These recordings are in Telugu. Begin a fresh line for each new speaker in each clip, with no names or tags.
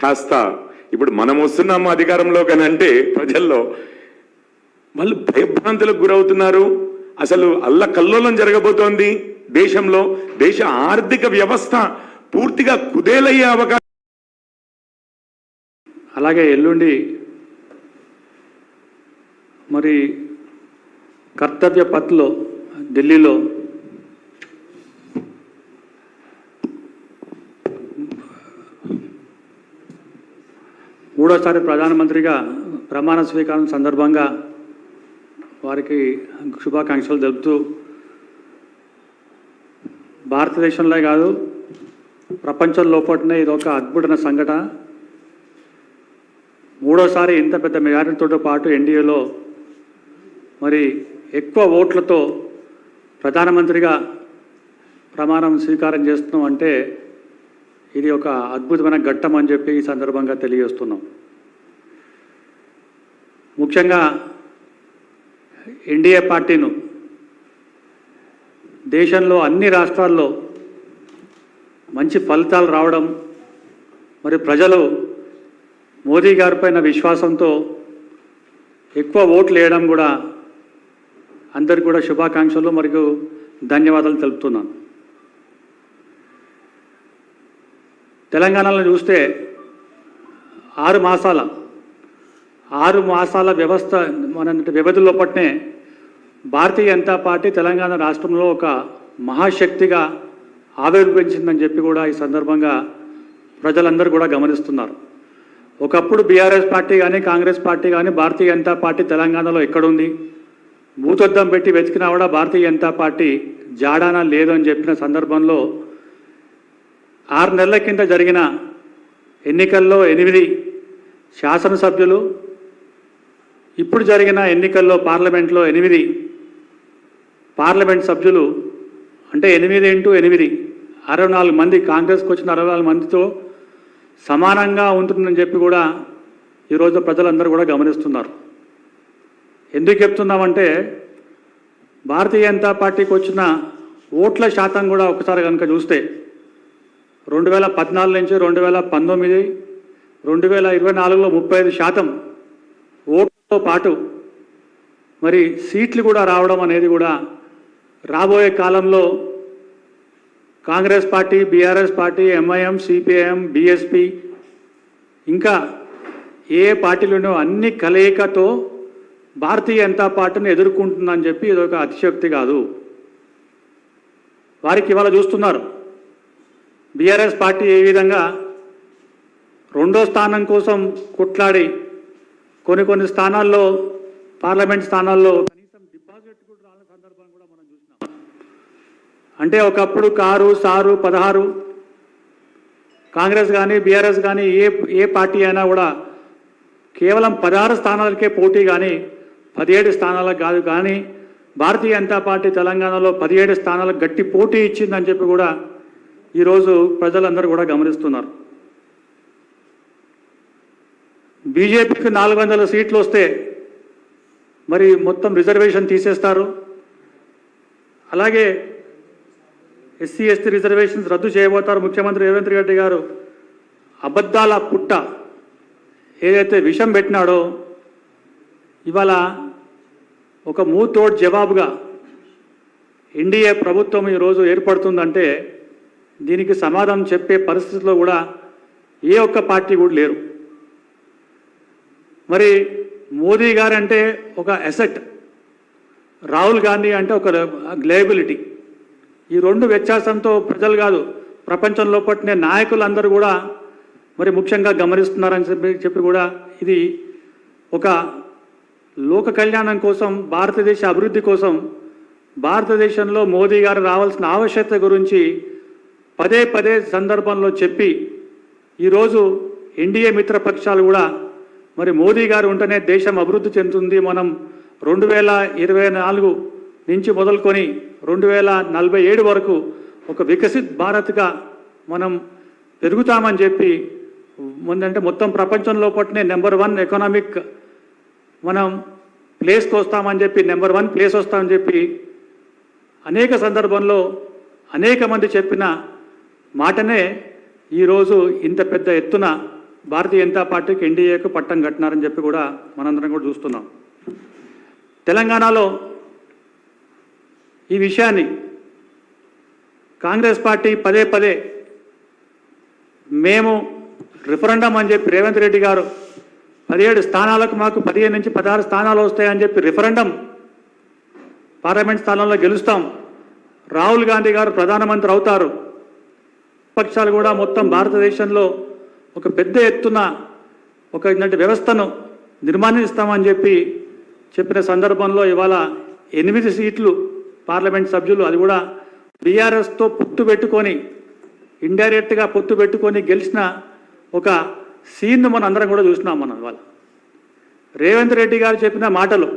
కాస్త ఇప్పుడు మనం వస్తున్నాము అధికారంలో కానీ అంటే ప్రజల్లో వాళ్ళు భయభ్రాంతులకు గురవుతున్నారు. అసలు అల్ల కల్లోలం జరగబోతోంది దేశంలో. దేశ ఆర్థిక వ్యవస్థ పూర్తిగా కుదేలయ్యే అవకాశం.
అలాగే ఎల్లుండి మరి కర్తవ్య పత్లో ఢిల్లీలో మూడోసారి ప్రధానమంత్రిగా ప్రమాణ స్వీకారం సందర్భంగా వారికి శుభాకాంక్షలు తెలుపుతూ భారతదేశంలో కాదు ప్రపంచం లోపలనే ఇది ఒక అద్భుతమైన సంఘటన. మూడోసారి ఇంత పెద్ద మెజారిటీతో పాటు ఎన్డీఏలో మరి ఎక్కువ ఓట్లతో ప్రధానమంత్రిగా ప్రమాణం స్వీకారం చేస్తున్నాం అంటే ఇది ఒక అద్భుతమైన ఘట్టం అని చెప్పి ఈ సందర్భంగా తెలియజేస్తున్నాం. ముఖ్యంగా ఎన్డీఏ పార్టీను దేశంలో అన్ని రాష్ట్రాల్లో మంచి ఫలితాలు రావడం మరి ప్రజలు మోదీ గారిపైన విశ్వాసంతో ఎక్కువ ఓట్లు వేయడం కూడా అందరికి కూడా శుభాకాంక్షలు మరియు ధన్యవాదాలు తెలుపుతున్నాను. తెలంగాణలో చూస్తే ఆరు మాసాల ఆరు మాసాల వ్యవస్థ మన వ్యవధిలో పట్నే భారతీయ జనతా పార్టీ తెలంగాణ రాష్ట్రంలో ఒక మహాశక్తిగా ఆవిర్భవించిందని చెప్పి కూడా ఈ సందర్భంగా ప్రజలందరూ కూడా గమనిస్తున్నారు. ఒకప్పుడు బీఆర్ఎస్ పార్టీ కానీ కాంగ్రెస్ పార్టీ కానీ భారతీయ జనతా పార్టీ తెలంగాణలో ఎక్కడుంది? భూతద్దం పెట్టి వెతికినా కూడా భారతీయ జనతా పార్టీ జాడానా లేదు అని చెప్పిన సందర్భంలో ఆరు నెలల కింద జరిగిన ఎన్నికల్లో ఎనిమిది శాసనసభ్యులు ఇప్పుడు జరిగిన ఎన్నికల్లో పార్లమెంట్లో ఎనిమిది పార్లమెంట్ సభ్యులు అంటే ఎనిమిది ఇంటూ ఎనిమిది అరవై నాలుగు మంది కాంగ్రెస్కి వచ్చిన అరవై నాలుగు మందితో సమానంగా ఉంటుందని చెప్పి కూడా ఈరోజు ప్రజలందరూ కూడా గమనిస్తున్నారు. ఎందుకు చెప్తున్నామంటే భారతీయ జనతా పార్టీకి వచ్చిన ఓట్ల శాతం కూడా ఒకసారి కనుక చూస్తే రెండు వేల పద్నాలుగు నుంచి రెండు వేల పంతొమ్మిది రెండు వేల ఇరవై నాలుగులో ముప్పై ఐదు శాతం ఓట్లతో పాటు మరి సీట్లు కూడా రావడం అనేది కూడా రాబోయే కాలంలో Congress party BRS party MIM CPIM BSP ఇంకా ఏ పార్టీలునో అన్ని కలయికతో భారతీయ జనతా పార్టీని ఎదుర్కొంటుందని చెప్పి ఇది ఒక అతిశక్తి కాదు. వారికి ఇవాళ చూస్తున్నారు. బీఆర్ఎస్ పార్టీ ఏ విధంగా రెండో స్థానం కోసం కొట్లాడి కొన్ని కొన్ని స్థానాల్లో పార్లమెంట్ స్థానాల్లో కనీసం డిపాజిట్ కూడా రాని సందర్భం కూడా మనం చూసినాం. అంటే ఒకప్పుడు కారు సారు పదహారు కాంగ్రెస్ కానీ బీఆర్ఎస్ కానీ ఏ ఏ పార్టీ అయినా కూడా కేవలం పదహారు స్థానాలకే పోటీ కానీ పదిహేడు స్థానాలకు కాదు కానీ భారతీయ జనతా పార్టీ తెలంగాణలో పదిహేడు స్థానాలకు గట్టి పోటీ ఇచ్చిందని చెప్పి కూడా ఈరోజు ప్రజలందరూ కూడా గమనిస్తున్నారు. బీజేపీకి నాలుగు వందల సీట్లు వస్తే మరి మొత్తం రిజర్వేషన్ తీసేస్తారు. అలాగే ఎస్సీ ఎస్టీ రిజర్వేషన్స్ రద్దు చేయబోతారు ముఖ్యమంత్రి రేవంత్ రెడ్డి గారు. అబద్ధాల పుట్ట ఏదైతే విషం పెట్టినాడో ఇవాళ ఒక మూతోడ్ జవాబుగా ఎన్డీఏ ప్రభుత్వం ఈరోజు ఏర్పడుతుందంటే దీనికి సమాధానం చెప్పే పరిస్థితిలో కూడా ఏ ఒక్క పార్టీ కూడా లేరు. మరి మోదీ గారు అంటే ఒక అసెట్ రాహుల్ గాంధీ అంటే ఒక లయబిలిటీ ఈ రెండు వ్యత్యాసంతో ప్రజలు కాదు ప్రపంచంలో పట్టిన నాయకులందరూ కూడా మరి ముఖ్యంగా గమనిస్తున్నారని చెప్పి చెప్పి కూడా ఇది ఒక లోక కళ్యాణం కోసం భారతదేశ అభివృద్ధి కోసం భారతదేశంలో మోదీ గారు రావాల్సిన ఆవశ్యకత గురించి పదే పదే సందర్భంలో చెప్పి ఈరోజు ఎన్డీఏ మిత్రపక్షాలు కూడా మరి మోదీ గారు ఉంటేనే దేశం అభివృద్ధి చెందుతుంది. మనం రెండు వేల ఇరవై నాలుగు నుంచి మొదలుకొని రెండు వేల నలభై ఏడు వరకు ఒక వికసిత్ భారత్గా మనం పెరుగుతామని చెప్పి ముందంటే మొత్తం ప్రపంచంలో పట్టినే నెంబర్ వన్ ఎకనామిక్ మనం ప్లేస్కి వస్తామని చెప్పి నెంబర్ వన్ ప్లేస్ వస్తామని చెప్పి అనేక సందర్భంలో అనేక మంది చెప్పిన మాటనే ఈరోజు ఇంత పెద్ద ఎత్తున భారతీయ జనతా పార్టీకి ఎన్డీఏకు పట్టం కట్టినారని చెప్పి కూడా మనందరం కూడా చూస్తున్నాం. తెలంగాణలో ఈ విషయాన్ని కాంగ్రెస్ పార్టీ పదే పదే మేము రిఫరెండం అని చెప్పి రేవంత్ రెడ్డి గారు పదిహేడు స్థానాలకు మాకు పదిహేను నుంచి పదహారు స్థానాలు వస్తాయని చెప్పి రిఫరెండం పార్లమెంట్ స్థానంలో గెలుస్తాం. రాహుల్ గాంధీ గారు ప్రధానమంత్రి అవుతారు. పక్షాలు కూడా మొత్తం భారతదేశంలో ఒక పెద్ద ఎత్తున ఒక ఇలాంటి వ్యవస్థను నిర్మాణిస్తామని చెప్పి చెప్పిన సందర్భంలో ఇవాళ ఎనిమిది సీట్లు పార్లమెంట్ సభ్యులు అది కూడా బీఆర్ఎస్తో పొత్తు పెట్టుకొని ఇండైరెక్ట్గా పొత్తు పెట్టుకొని గెలిచిన ఒక సీన్ను మనం అందరం కూడా చూసినాం మనం ఇవాళ. రేవంత్ రెడ్డి గారు చెప్పిన మాటలు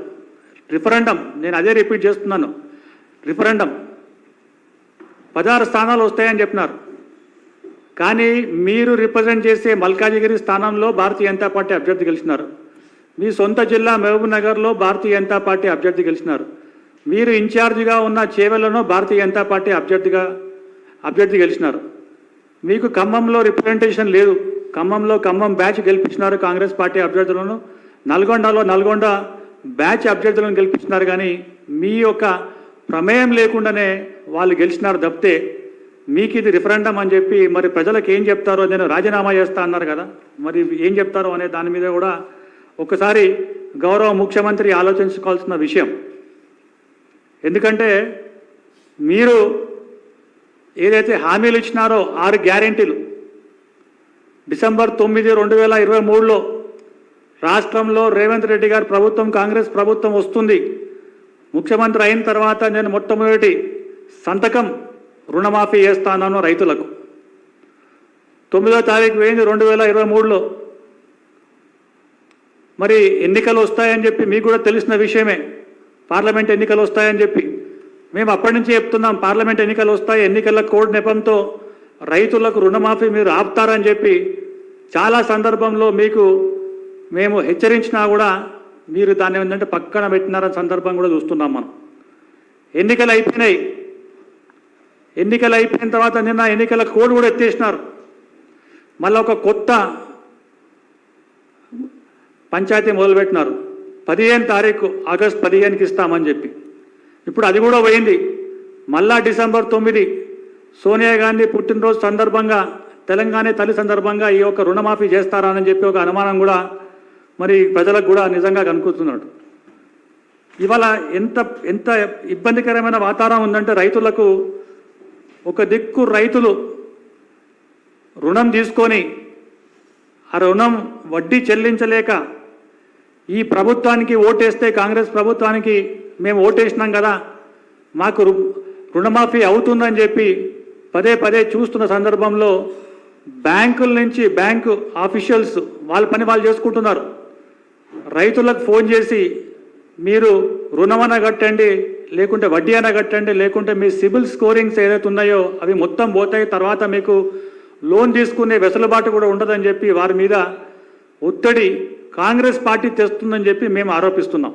రిఫరెండం నేను అదే రిపీట్ చేస్తున్నాను రిఫరెండం. పదహారు స్థానాలు వస్తాయని చెప్పినారు. కానీ మీరు రిప్రజెంట్ చేసే మల్కాజిగిరి స్థానంలో భారతీయ జనతా పార్టీ అభ్యర్థి గెలిచినారు. మీ సొంత జిల్లా మహబూబ్నగర్లో భారతీయ జనతా పార్టీ అభ్యర్థి గెలిచినారు. మీరు ఇన్ఛార్జిగా ఉన్న చేవెళ్ళలో భారతీయ జనతా పార్టీ అభ్యర్థిగా అభ్యర్థి గెలిచినారు. మీకు ఖమ్మంలో రిప్రజెంటేషన్ లేదు. ఖమ్మంలో ఖమ్మం బ్యాచ్ గెలిపించినారు కాంగ్రెస్ పార్టీ అభ్యర్థులను. నల్గొండలో నల్గొండ బ్యాచ్ అభ్యర్థులను గెలిపించినారు కానీ మీ యొక్క ప్రమేయం లేకుండానే వాళ్ళు గెలిచినారు తప్పితే మీకు ఇది రిఫరెండం అని చెప్పి మరి ప్రజలకు ఏం చెప్తారో నేను రాజీనామా చేస్తా అన్నారు కదా. మరి ఏం చెప్తారో అనే దాని మీద కూడా ఒకసారి గౌరవ ముఖ్యమంత్రి ఆలోచించుకోవాల్సిన విషయం. ఎందుకంటే మీరు ఏదైతే హామీలు ఇచ్చినారో ఆరు గ్యారెంటీలు డిసెంబర్ తొమ్మిది రెండు వేల ఇరవై మూడులో రాష్ట్రంలో రేవంత్ రెడ్డి గారు ప్రభుత్వం కాంగ్రెస్ ప్రభుత్వం వస్తుంది. ముఖ్యమంత్రి అయిన తర్వాత నేను మొట్టమొదటి సంతకం రుణమాఫీ చేస్తాను రైతులకు. తొమ్మిదో తారీఖు పోయింది రెండు వేల ఇరవై మూడులో. మరి ఎన్నికలు వస్తాయని చెప్పి మీకు కూడా తెలిసిన విషయమే. పార్లమెంట్ ఎన్నికలు వస్తాయని చెప్పి. మేము అప్పటి నుంచి చెప్తున్నాం పార్లమెంట్ ఎన్నికలు వస్తాయి ఎన్నికల కోడ్ నెపంతో రైతులకు రుణమాఫీ మీరు ఆపుతారని చెప్పి. చాలా సందర్భంలో మీకు మేము హెచ్చరించినా కూడా మీరు దాన్ని ఏంటంటే పక్కన పెట్టినారని సందర్భం కూడా చూస్తున్నాం మనం. ఎన్నికలు అయిపోయినాయి. ఎన్నికలు అయిపోయిన తర్వాత నిన్న ఎన్నికల కోడ్ కూడా ఎత్తేసినారు. మళ్ళీ ఒక కొత్త పంచాయతీ మొదలుపెట్టినారు. పదిహేను తారీఖు ఆగస్ట్ పదిహేనుకి ఇస్తామని చెప్పి. ఇప్పుడు అది కూడా పోయింది. మళ్ళా డిసెంబర్ తొమ్మిది సోనియా గాంధీ పుట్టినరోజు సందర్భంగా తెలంగాణ తల్లి సందర్భంగా ఈ యొక్క రుణమాఫీ చేస్తారని చెప్పి ఒక అనుమానం కూడా మరి ప్రజలకు కూడా నిజంగా కనుక్కుతున్నాడు ఇవాళ ఎంత ఎంత ఇబ్బందికరమైన వాతావరణం ఉందంటే రైతులకు ఒక దిక్కు రైతులు రుణం తీసుకొని ఆ రుణం వడ్డీ చెల్లించలేక ఈ ప్రభుత్వానికి ఓటేస్తే కాంగ్రెస్ ప్రభుత్వానికి మేము ఓటేసినాం కదా మాకు రు- రుణమాఫీ అవుతుందని చెప్పి పదే పదే చూస్తున్న సందర్భంలో బ్యాంకుల నుంచి బ్యాంకు ఆఫీషియల్స్ వాళ్ళ పని వాళ్ళు చేసుకుంటున్నారు. రైతులకు ఫోన్ చేసి మీరు రుణమన కట్టండి లేకుంటే వడ్డీ అయినా కట్టండి లేకుంటే మీ సిబిల్ స్కోరింగ్స్ ఏదైతే ఉన్నాయో అవి మొత్తం పోతాయి. తర్వాత మీకు లోన్ తీసుకునే వెసులుబాటు కూడా ఉండదని చెప్పి వారి మీద ఒత్తిడి కాంగ్రెస్ పార్టీ తెస్తుందని చెప్పి మేము ఆరోపిస్తున్నాం.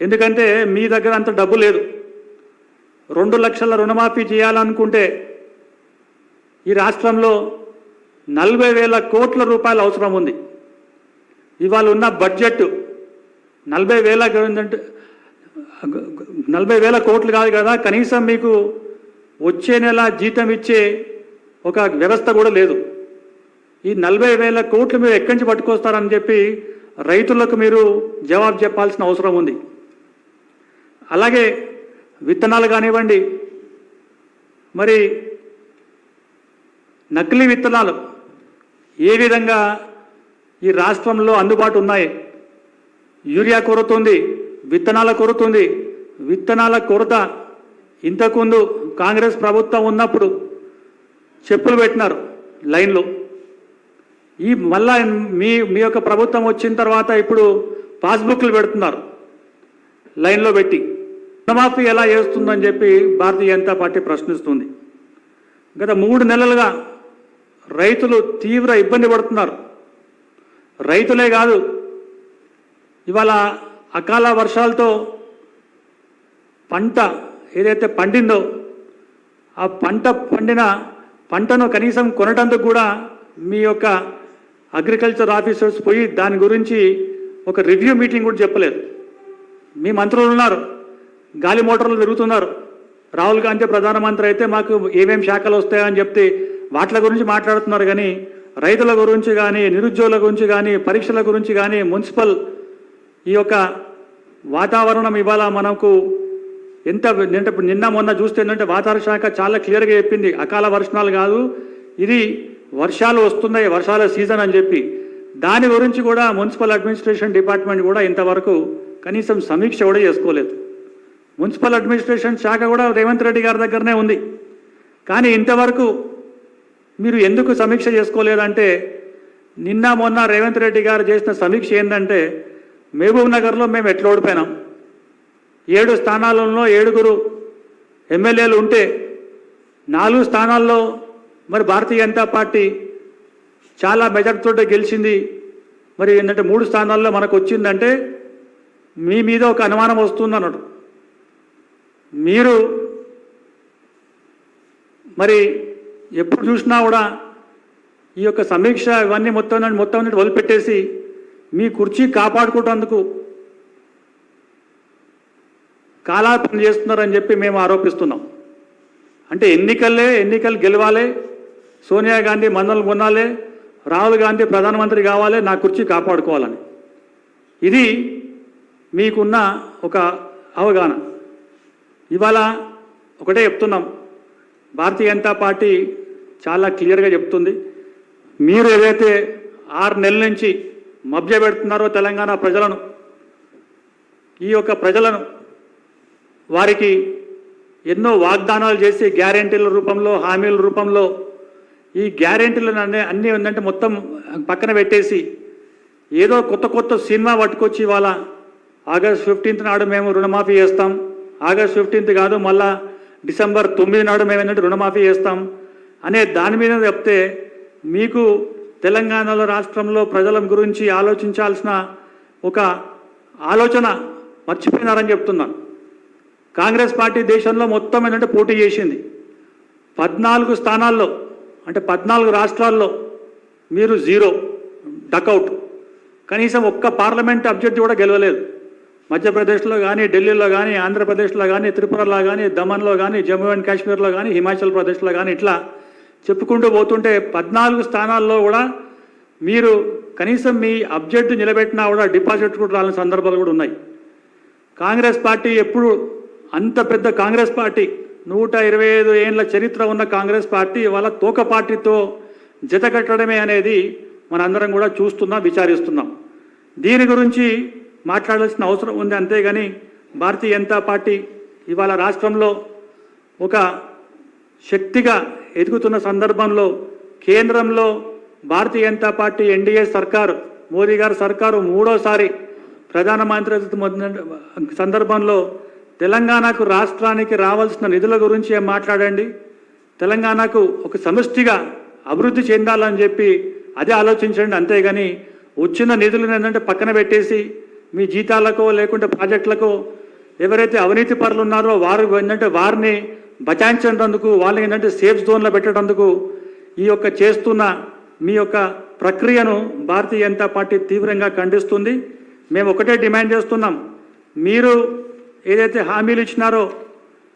ఎందుకంటే మీ దగ్గర అంత డబ్బు లేదు. రెండు లక్షల రుణమాఫీ చేయాలనుకుంటే ఈ రాష్ట్రంలో నలభై వేల కోట్ల రూపాయలు అవసరం ఉంది. ఇవాళ ఉన్న బడ్జెట్ నలభై వేల ఏంటంటే నలభై వేల కోట్లు కాదు కదా కనీసం మీకు వచ్చే నెల జీతం ఇచ్చే ఒక వ్యవస్థ కూడా లేదు. ఈ నలభై వేల కోట్లు మీరు ఎక్కడి నుంచి పట్టుకొస్తారని చెప్పి రైతులకు మీరు జవాబు చెప్పాల్సిన అవసరం ఉంది. అలాగే విత్తనాలు కానివ్వండి మరి నకిలీ విత్తనాలు ఏ విధంగా ఈ రాష్ట్రంలో అందుబాటు ఉన్నాయి? యూరియా కొరత ఉంది విత్తనాల కొరత ఉంది. విత్తనాల కొరత ఇంతకుముందు కాంగ్రెస్ ప్రభుత్వం ఉన్నప్పుడు చెప్పులు పెట్టినారు లైన్లో. ఈ మళ్ళా మీ మీ యొక్క ప్రభుత్వం వచ్చిన తర్వాత ఇప్పుడు పాస్బుక్లు పెడుతున్నారు లైన్లో పెట్టి. రుణమాఫీ ఎలా చేస్తుందని చెప్పి భారతీయ జనతా పార్టీ ప్రశ్నిస్తుంది. గత మూడు నెలలుగా రైతులు తీవ్ర ఇబ్బంది పడుతున్నారు. రైతులే కాదు ఇవాళ అకాల వర్షాలతో పంట ఏదైతే పండిందో ఆ పంట పండిన పంటను కనీసం కొనటందుకు కూడా మీ యొక్క అగ్రికల్చర్ ఆఫీసర్స్ పోయి దాని గురించి ఒక రివ్యూ మీటింగ్ కూడా చెప్పలేదు. మీ మంత్రులు ఉన్నారు గాలి మోటార్లు తిరుగుతున్నారు. రాహుల్ గాంధీ ప్రధానమంత్రి అయితే మాకు ఏమేమి శాఖలు వస్తాయని చెప్తే వాటి గురించి మాట్లాడుతున్నారు కానీ రైతుల గురించి కానీ నిరుద్యోగుల గురించి కానీ పరీక్షల గురించి కానీ మున్సిపల్ ఈ యొక్క వాతావరణం ఇవాళ మనకు ఎంత నిన్న నిన్న మొన్న చూస్తే ఏంటంటే వాతావరణ శాఖ చాలా క్లియర్గా చెప్పింది. అకాల వర్షాలు కాదు ఇది వర్షాలు వస్తున్నాయి వర్షాల సీజన్ అని చెప్పి. దాని గురించి కూడా మున్సిపల్ అడ్మినిస్ట్రేషన్ డిపార్ట్మెంట్ కూడా ఇంతవరకు కనీసం సమీక్ష కూడా చేసుకోలేదు. మున్సిపల్ అడ్మినిస్ట్రేషన్ శాఖ కూడా రేవంత్ రెడ్డి గారి దగ్గరనే ఉంది. కానీ ఇంతవరకు మీరు ఎందుకు సమీక్ష చేసుకోలేదంటే నిన్న మొన్న రేవంత్ రెడ్డి గారు చేసిన సమీక్ష ఏంటంటే మహబూబ్ నగర్లో మేము ఎట్లా ఓడిపోయినాం? ఏడు స్థానాలలో ఏడుగురు ఎమ్మెల్యేలు ఉంటే నాలుగు స్థానాల్లో మరి భారతీయ జనతా పార్టీ చాలా మెజార్టీతో గెలిచింది. మరి ఏంటంటే మూడు స్థానాల్లో మనకు వచ్చిందంటే మీ మీద ఒక అనుమానం వస్తుంది అన్నట్టు మీరు మరి ఎప్పుడు చూసినా కూడా ఈ యొక్క సమీక్ష ఇవన్నీ మొత్తం మొత్తం నుండి వదిలిపెట్టేసి మీ కుర్చీ కాపాడుకోవటానికి కాలాపన చేస్తున్నారని చెప్పి మేము ఆరోపిస్తున్నాం. అంటే ఎన్నికల్లే ఎన్నికలు గెలవాలి సోనియా గాంధీ మందలు కొనాలి రాహుల్ గాంధీ ప్రధానమంత్రి కావాలి నా కుర్చీ కాపాడుకోవాలని. ఇది మీకున్న ఒక అవగాహన. ఇవాళ ఒకటే చెప్తున్నాం. భారతీయ జనతా పార్టీ చాలా క్లియర్గా చెప్తుంది. మీరు ఏదైతే ఆరు నెలల నుంచి మభ్యపెడుతున్నారో తెలంగాణ ప్రజలను ఈ యొక్క ప్రజలను వారికి ఎన్నో వాగ్దానాలు చేసి గ్యారెంటీల రూపంలో హామీల రూపంలో ఈ గ్యారెంటీలను అన్నీ అన్నీ ఉందంటే మొత్తం పక్కన పెట్టేసి ఏదో కొత్త కొత్త సినిమా పట్టుకొచ్చి ఇవాళ ఆగస్ట్ ఫిఫ్టీన్త్ నాడు మేము రుణమాఫీ చేస్తాం. ఆగస్ట్ ఫిఫ్టీన్త్ కాదు మళ్ళా డిసెంబర్ తొమ్మిది నాడు మేము ఏంటంటే రుణమాఫీ చేస్తాం. అనే దాని మీద చెప్తే మీకు తెలంగాణలో రాష్ట్రంలో ప్రజల గురించి ఆలోచించాల్సిన ఒక ఆలోచన మర్చిపోయినారని చెప్తున్నాను కాంగ్రెస్ పార్టీ దేశంలో మొత్తం ఏంటంటే పోటీ చేసింది. పద్నాలుగు స్థానాల్లో అంటే పద్నాలుగు రాష్ట్రాల్లో మీరు జీరో డకౌట్ కనీసం ఒక్క పార్లమెంట్ అభ్యర్థి కూడా గెలవలేదు. మధ్యప్రదేశ్లో కానీ ఢిల్లీలో కానీ ఆంధ్రప్రదేశ్లో కానీ త్రిపురలో కానీ దమన్లో కానీ జమ్మూ అండ్ కాశ్మీర్లో కానీ హిమాచల్ ప్రదేశ్లో కానీ ఇట్లా చెప్పుకుంటూ పోతుంటే పద్నాలుగు స్థానాల్లో కూడా మీరు కనీసం మీ అభ్యర్థి నిలబెట్టినా కూడా డిపాజిట్ కూడా రాని సందర్భాలు కూడా ఉన్నాయి. కాంగ్రెస్ పార్టీ ఎప్పుడు అంత పెద్ద కాంగ్రెస్ పార్టీ నూట ఇరవై ఐదు ఏండ్ల చరిత్ర ఉన్న కాంగ్రెస్ పార్టీ వాళ్ళ తోక పార్టీతో జతకట్టడమే అనేది మనందరం కూడా చూస్తున్నాం విచారిస్తున్నాం. దీని గురించి మాట్లాడాల్సిన అవసరం ఉంది అంతేగాని భారతీయ జనతా పార్టీ ఇవాళ రాష్ట్రంలో ఒక శక్తిగా ఎదుగుతున్న సందర్భంలో కేంద్రంలో భారతీయ జనతా పార్టీ ఎన్డీఏ సర్కారు మోదీ గారి సర్కారు మూడోసారి ప్రధానమంత్రి సందర్భంలో తెలంగాణకు రాష్ట్రానికి రావాల్సిన నిధుల గురించి ఏం మాట్లాడండి? తెలంగాణకు ఒక సమిష్టిగా అభివృద్ధి చెందాలని చెప్పి అదే ఆలోచించండి అంతేగాని వచ్చిన నిధులను ఏంటంటే పక్కన పెట్టేసి మీ జీతాలకో లేకుంటే ప్రాజెక్టులకో ఎవరైతే అవినీతి పరులు ఉన్నారో వారు ఏంటంటే వారిని బచాయించేందుకు వాళ్ళని ఏంటంటే సేఫ్ జోన్లో పెట్టేటందుకు ఈ యొక్క చేస్తున్న మీ యొక్క ప్రక్రియను భారతీయ జనతా పార్టీ తీవ్రంగా ఖండిస్తుంది. మేము ఒకటే డిమాండ్ చేస్తున్నాం. మీరు ఏదైతే హామీలు ఇచ్చినారో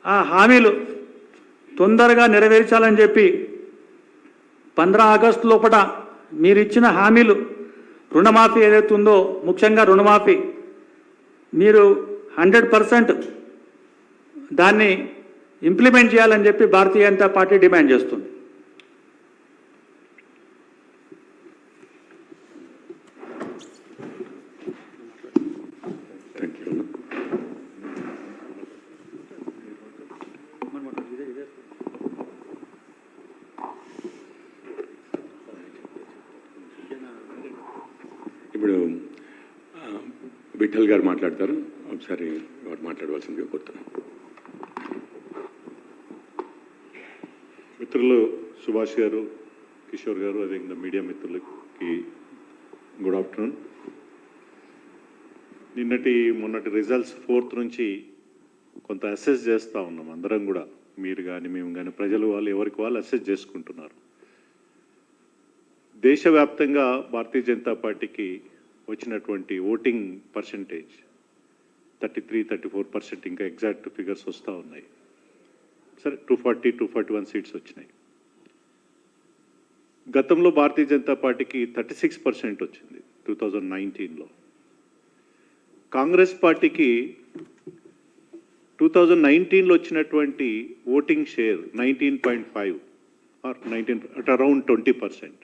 ఆ హామీలు తొందరగా నెరవేర్చాలని చెప్పి పంద్రా ఆగస్టు లోపల మీరు ఇచ్చిన హామీలు రుణమాఫీ ఏదైతే ఉందో ముఖ్యంగా రుణమాఫీ మీరు హండ్రెడ్ పర్సెంట్ దాన్ని ఇంప్లిమెంట్ చేయాలని చెప్పి భారతీయ జనతా పార్టీ డిమాండ్ చేస్తుంది.
థ్యాంక్ యూ ఇప్పుడు విఠల్ గారు మాట్లాడతారు. ఒకసారి వారు మాట్లాడవలసిందిగా కోరుతున్నాను.
మిత్రులు సుభాష్ గారు కిషోర్ గారు అదేవిధంగా మీడియా మిత్రులకి గుడ్ ఆఫ్టర్నూన్. నిన్నటి మొన్నటి రిజల్ట్స్ ఫోర్త్ నుంచి కొంత అసెస్ చేస్తూ ఉన్నాం. అందరం కూడా మీరు కానీ మేము కానీ ప్రజలు వాళ్ళు ఎవరికి వాళ్ళు అసెస్ చేసుకుంటున్నారు. దేశవ్యాప్తంగా భారతీయ జనతా పార్టీకి వచ్చినటువంటి voting percentage thirty three thirty four percent ఇంకా ఎగ్జాక్ట్ ఫిగర్స్ వస్తూ ఉన్నాయి. సరే two forty two forty one seats వచ్చినాయి. గతంలో భారతీయ జనతా పార్టీకి థర్టీ సిక్స్ పర్సెంట్ వచ్చింది టూ థౌజండ్ నైన్టీన్లో కాంగ్రెస్ పార్టీకి టూ థౌజండ్ నైన్టీన్లో వచ్చినటువంటి voting share nineteen point five or nineteen at around twenty percent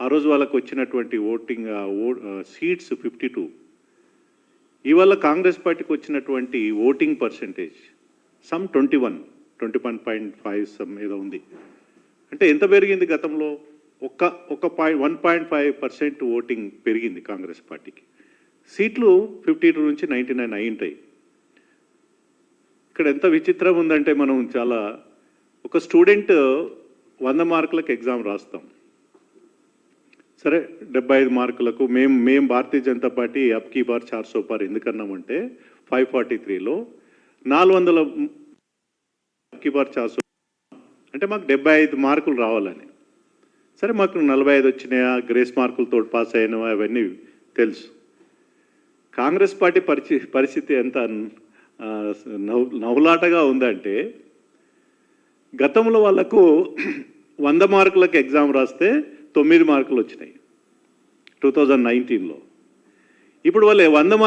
ఆ రోజు వాళ్ళకు వచ్చినటువంటి ఓటింగ్ సీట్స్ ఫిఫ్టీ టూ ఇవాళ కాంగ్రెస్ పార్టీకి వచ్చినటువంటి voting percentage some twenty one twenty one point five some ఏదో ఉంది. అంటే ఎంత పెరిగింది గతంలో? ఒక్క ఒక point one point five percent voting పెరిగింది కాంగ్రెస్ పార్టీకి. సీట్లు ఫిఫ్టీ టూ నుంచి నైంటీ నైన్ అయి ఉంటాయి. ఇక్కడ ఎంత విచిత్రం ఉందంటే మనం చాలా ఒక స్టూడెంట్ వంద మార్కులకు ఎగ్జామ్ రాస్తాం. సరే డెబ్బై ఐదు మార్కులకు మేము మేము భారతీయ జనతా పార్టీ అప్కీ బార్ చార్ సో పార్ ఎందుకన్నామంటే ఫైవ్ ఫార్టీ త్రీలో నాలుగు వందల అబ్కీ బార్ అంటే మాకు డెబ్బై ఐదు మార్కులు రావాలని. సరే మాకు నలభై ఐదు వచ్చినాయా? గ్రేస్ మార్కులతో పాస్ అయినవా? అవన్నీ తెలుసు. కాంగ్రెస్ పార్టీ పరిచి పరిస్థితి ఎంత నవ్వు నవ్వులాటగా ఉందంటే గతంలో వాళ్ళకు వంద మార్కులకు ఎగ్జామ్ రాస్తే తొమ్మిది మార్కులు వచ్చినాయి. టూ థౌజండ్ నైన్టీన్లో. ఇప్పుడు వాళ్ళు వంద మార్కులు